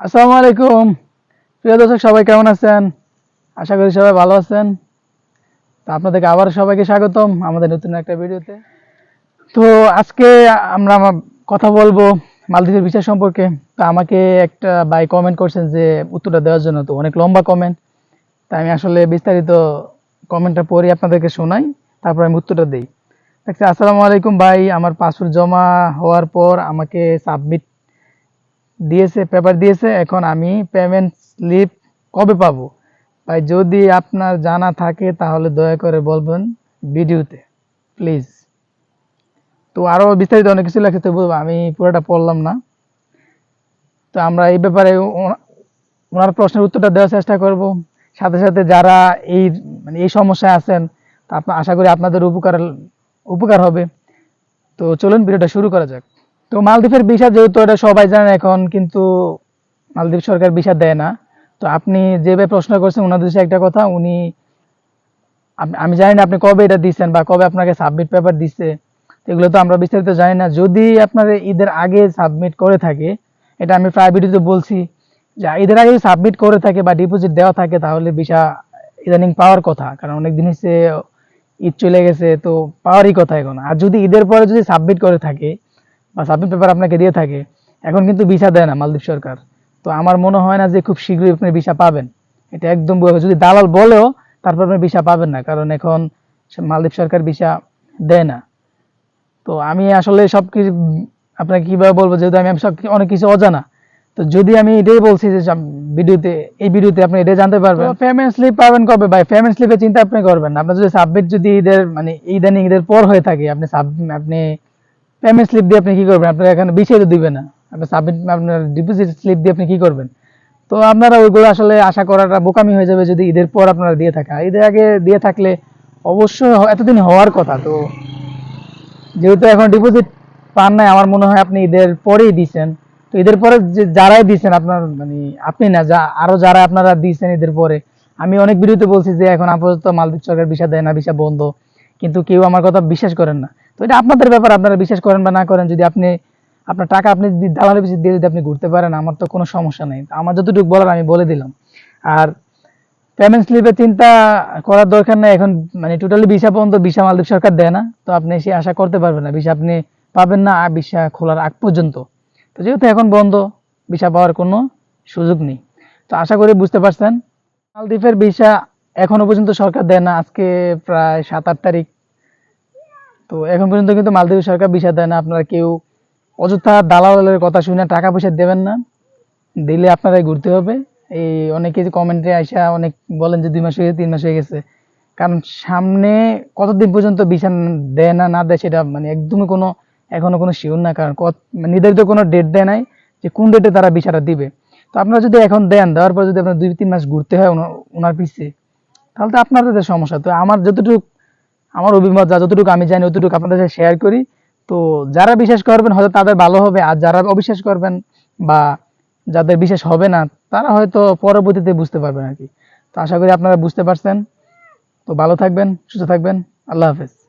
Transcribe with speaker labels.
Speaker 1: আসসালামু আলাইকুম। প্রিয় দর্শক, সবাই কেমন আছেন? আশা করি সবাই ভালো আছেন। তো আপনাদেরকে আবার সবাইকে স্বাগতম আমাদের নতুন একটা ভিডিওতে। তো আজকে আমরা কথা বলব মালদ্বীপের বিষয় সম্পর্কে। তো আমাকে একটা ভাই কমেন্ট করছেন যে উত্তরটা দেওয়ার জন্য, তো অনেক লম্বা কমেন্ট তাই আমি আসলে বিস্তারিত কমেন্টটা পড়ি আপনাদেরকে শোনাই, তারপর আমি উত্তরটা দিই। দেখছি, আসসালামু আলাইকুম ভাই। আমার পাসপোর্ট জমা হওয়ার পর আমাকে সাবমিট দিয়েছে পেপার দিয়েছে, এখন আমি পেমেন্ট স্লিপ কবে পাবো? ভাই, যদি আপনার জানা থাকে, তাহলে দয়া করে বলবেন ভিডিওতে প্লিজ তো আরও বিস্তারিত অনেক কিছু লেখা তবু আমি পুরোটা পড়লাম না। তো আমরা এই ব্যাপারে ওনার প্রশ্নের উত্তরটা দেওয়ার চেষ্টা করব। সাথে সাথে যারা এই মানে এই সমস্যায় আছেন, তা আপনার আশা করি আপনাদের উপকার উপকার হবে। তো চলুন, ভিডিওটা শুরু করা যাক। তো মালদ্বীপের ভিসা যেহেতু এটা সবাই জানেন এখন, কিন্তু মালদ্বীপ সরকার ভিসা দেয় না। তো আপনি যেভাবে প্রশ্ন করছেন ওনার দেশে একটা কথা, উনি আমি জানি না আপনি কবে এটা দিচ্ছেন বা কবে আপনাকে সাবমিট পেপার দিচ্ছে এগুলো তো আমরা বিস্তারিত জানি না। যদি আপনার ঈদের আগে সাবমিট করে থাকে, এটা আমি প্রায় ভিডিওতে বলছি, যে ঈদের আগে সাবমিট করে থাকে বা ডিপোজিট দেওয়া থাকে, তাহলে ভিসা ইদানিং পাওয়ার কথা, কারণ অনেক দিন হচ্ছে ঈদ চলে গেছে, তো পাওয়ারই কথা এখন। আর যদি ঈদের পরে যদি সাবমিট করে থাকে বা সাবমিট পেপার আপনাকে দিয়ে থাকে, এখন কিন্তু ভিসা দেয় না মালদ্বীপ সরকার। তো আমার মনে হয় না যে খুব শীঘ্রই আপনি ভিসা পাবেন। এটা একদম যদি দালাল বলেও, তারপর আপনি ভিসা পাবেন না, কারণ এখন মালদ্বীপ সরকার ভিসা দেয় না। তো আমি আসলে সব কিছু আপনাকে কীভাবে বলব, যেহেতু আমি সব অনেক কিছু অজানা। তো যদি আমি এটাই বলছি যে ভিডিওতে এই ভিডিওতে আপনি এটাই জানতে পারবেন। পেমেন্ট স্লিপ পাবেন কবে ভাই? পেমেন্ট স্লিপে চিন্তা আপনি করবেন না। আপনার যদি সাবমিট যদি ঈদের মানে ইদানিং ঈদের পর হয়ে থাকে, আপনি আপনি পেমেন্ট স্লিপ দিয়ে আপনি কি করবেন? আপনার এখানে বিষয় তো দিবে না। আপনি সাবমিট আপনার ডিপোজিট স্লিপ দিয়ে আপনি কি করবেন? তো আপনারা ওইগুলো আসলে আশা করাটা বোকামি হয়ে যাবে যদি ঈদের পর আপনারা দিয়ে আর ঈদের আগে দিয়ে থাকলে অবশ্যই এতদিন হওয়ার কথা তো। যেহেতু এখন ডিপোজিট পান নাই, আমার মনে হয় আপনি ঈদের পরেই দিছেন। তো ঈদের পরে যে যারাই দিছেন, আপনার মানে আপনি না, যা, আরও যারা আপনারা দিয়েছেন ঈদের পরে, আমি অনেক ভিডিওতে বলছি যে এখন আপাতত মালদ্বীপ সরকার ভিসা দেয় না, ভিসা বন্ধ। কিন্তু কেউ আমার কথা বিশ্বাস করেন না। তো এটা আপনাদের ব্যাপার, আপনারা বিশ্বাস করেন বা না করেন, যদি আপনি, আপনার টাকা আপনি যদি দালালের পিছিয়ে দিয়ে যদি আপনি ঘুরতে পারেন, আমার তো কোনো সমস্যা নেই। আমার যতটুকু বলার আমি বলে দিলাম। আর পেমেন্ট স্লিপে চিন্তা করার দরকার নেই। এখন মানে টোটালি ভিসা পর্যন্ত ভিসা মালদ্বীপ সরকার দেয় না। তো আপনি সে আশা করতে পারবেন না। ভিসা আপনি পাবেন না, আর ভিসা খোলার আগ পর্যন্ত। তো যেহেতু এখন বন্ধ ভিসা পাওয়ার কোনো সুযোগ নেই। তো আশা করি বুঝতে পারছেন। মালদ্বীপের ভিসা এখনও পর্যন্ত সরকার দেয় না, আজকে প্রায় সাত আট তারিখ। তো এখন পর্যন্ত কিন্তু মালদ্বীপ সরকার ভিসা দেয় না, আপনারা কেউ অযথা দালালের কথা শুনে টাকা পয়সা দেবেন না। দিলে আপনারাই ঘুরতে হবে। এই অনেকে কমেন্টে আইসা অনেক বলেন যে দুই মাস হয়ে তিন মাস হয়ে গেছে। কারণ সামনে কতদিন পর্যন্ত ভিসা দেয় না না দেয় সেটা মানে একদমই কোনো, এখনও কোনো শিওর না। কারণ মানে নির্ধারিত কোনো ডেট দেয় নাই যে কোন ডেটে তারা ভিসাটা দিবে। তো আপনারা যদি এখন দেন, দেওয়ার পর যদি আপনার দুই তিন মাস ঘুরতে হয় ওনার পিছিয়ে তাহলে তো আপনাদের সমস্যা। তো আমার যতটুকু, আমার অভিমত যা যতটুকু আমি জানি, অতটুকু আপনাদের সাথে শেয়ার করি। তো যারা বিশ্বাস করবেন, হয়তো তাদের ভালো হবে। আর যারা অবিশ্বাস করবেন বা যাদের বিশ্বাস হবে না, তারা হয়তো পরবর্তীতে বুঝতে পারবেন আর কি। তো আশা করি আপনারা বুঝতে পারছেন। তো ভালো থাকবেন, সুস্থ থাকবেন। আল্লাহ হাফেজ।